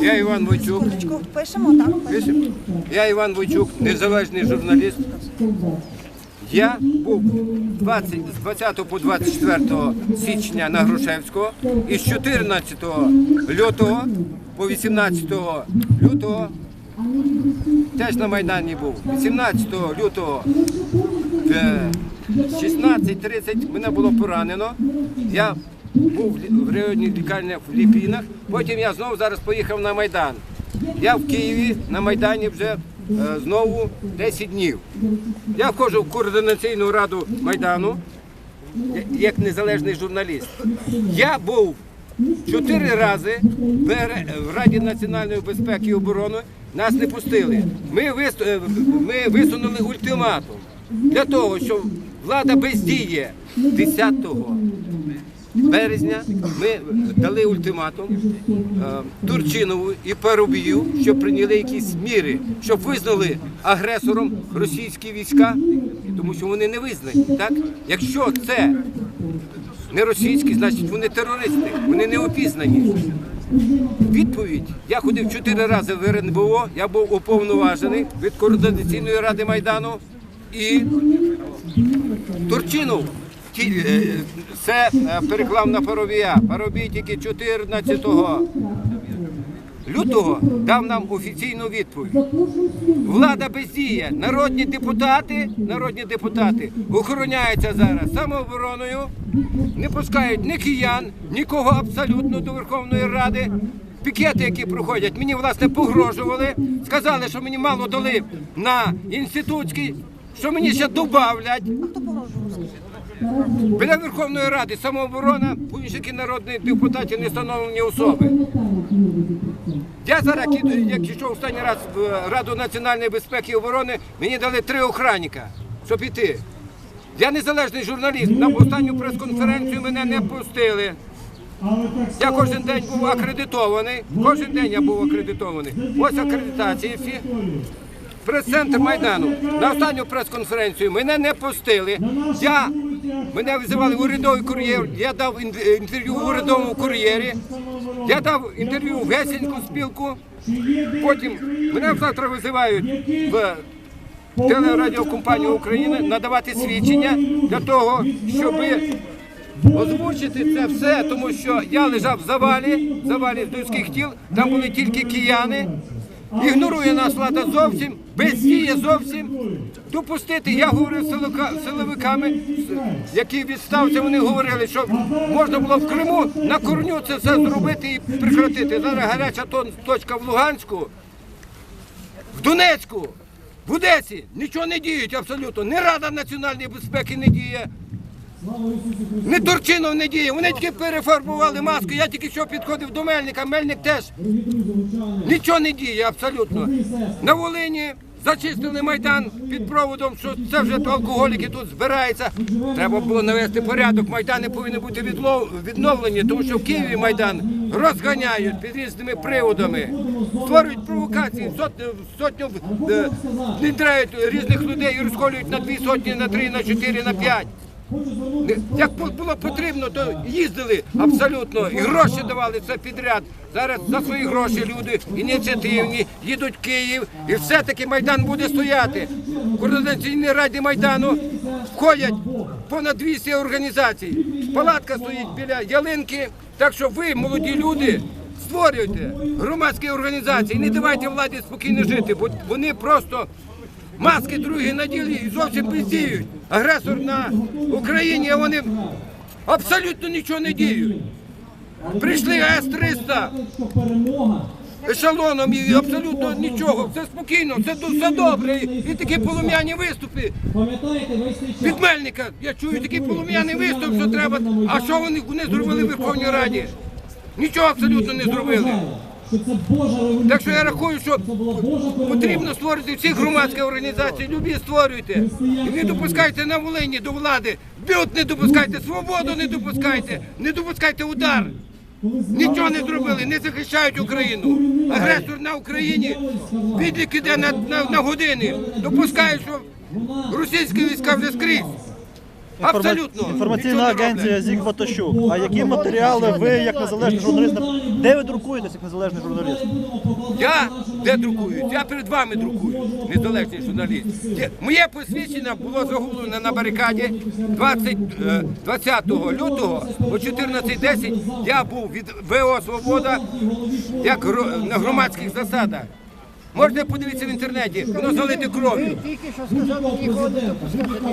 Я Іван Войчук. Пишемо, так? Пишемо? Я Іван Войчук, незалежний журналіст. Я був 20, з 20 по 24 січня на Грушевського і з 14 лютого по 18 лютого теж на Майдані був. 18 лютого в 16.30 мене було поранено. Я був в районній лікарні в Ліпінах. Потім я знову зараз поїхав на Майдан. Я в Києві на Майдані вже е, знову 10 днів. Я входжу в координаційну раду Майдану як незалежний журналіст. Я був чотири рази в Раді національної безпеки і оборони. Нас не пустили. Ми, вис- е, ми висунули ультиматум для того, щоб влада бездіє 10 березня ми дали ультиматум е, Турчинову і Парубію, щоб прийняли якісь міри, щоб визнали агресором російські війська, тому що вони не визнані. Так? Якщо це не російські, значить вони терористи, вони не опізнані. Відповідь. Я ходив чотири рази в РНБО, я був уповноважений від координаційної ради Майдану і Турчинов. Е, Це е, переклав на Парубія. Парубій тільки 14 лютого дав нам офіційну відповідь. Влада бездіє. Народні депутати, народні депутати охороняються зараз самообороною, не пускають ні киян, нікого абсолютно до Верховної Ради. Пікети, які проходять, мені власне погрожували, сказали, що мені мало дали на інститутський, що мені ще добавлять. Біля Верховної Ради самооборона, будь-які народні депутати не встановлені особи. Я зараз, як йшов останній раз в Раду національної безпеки і оборони, мені дали три охранника, щоб іти. Я незалежний журналіст. На останню прес-конференцію мене не пустили. Я кожен день був акредитований. Кожен день я був акредитований. Ось акредитації всі. Прес-центр Майдану. На останню прес-конференцію мене не пустили. Я, мене визивали в урядовий кур'єр, я дав інтерв'ю в урядовому кур'єрі, я дав інтерв'ю в Гесінську спілку, потім мене завтра визивають в телерадіокомпанію України надавати свідчення для того, щоб озвучити це все, тому що я лежав в завалі, в завалі людських тіл, там були тільки кияни. Ігнорує нас влада зовсім, бездіє зовсім. Допустити, я говорив з силовиками, які відставці, вони говорили, що можна було в Криму на корню це все зробити і прекратити. Зараз гаряча точка в Луганську, в Донецьку, в Одесі нічого не діють абсолютно. Ні Рада національної безпеки не діє. Не Турчинов не діє, вони тільки перефарбували маску. Я тільки що підходив до Мельника, Мельник теж нічого не діє абсолютно. На Волині зачистили майдан під проводом, що це вже алкоголіки тут збираються. Треба було навести порядок. Майдани повинні бути відновлені, тому що в Києві майдан розганяють під різними приводами, створюють провокації, сотню, сотню е, різних людей і розколюють на дві сотні, на три, на чотири, на п'ять. Як було потрібно, то їздили абсолютно і гроші давали це підряд. Зараз за свої гроші люди ініціативні їдуть в Київ, і все-таки майдан буде стояти. В координаційній раді майдану входять понад 200 організацій. Палатка стоїть біля ялинки. Так що ви, молоді люди, створюйте громадські організації, не давайте владі спокійно жити, бо вони просто. Маски другі наділи і зовсім бездіють. Агресор на Україні, а вони абсолютно нічого не діють. Прийшли С-300 ешелоном і абсолютно нічого. Все спокійно, все, все добре. І такі полум'яні виступи. Від Мельника я чую такий полум'яний виступ, що треба. А що вони, вони зробили в Верховній Раді? Нічого абсолютно не зробили. Що це Божа революція. Так що я рахую, що потрібно створити всі громадські організації. Любі створюйте. І не допускайте на Волині до влади. Бют не допускайте, свободу не допускайте, не допускайте удар. Нічого не зробили, не захищають Україну. Агресор на Україні відлік іде на, на, на години. Допускають, що російські війська вже скрізь. Абсолютно. Інформаційна Нічого не агенція роблять. Зік Батащук. А які матеріали ви як незалежний журналіст? Де ви друкуєтесь як незалежний журналіст? Я де друкуюсь? Я перед вами друкую, незалежний журналіст. Моє посвідчення було загублено на барикаді 20, е, 20 лютого о 14.10 я був від ВО Свобода як гро- на громадських засадах. Можна подивитися в інтернеті, воно залите кров'ю. Тільки що сказали, нікого не допускати.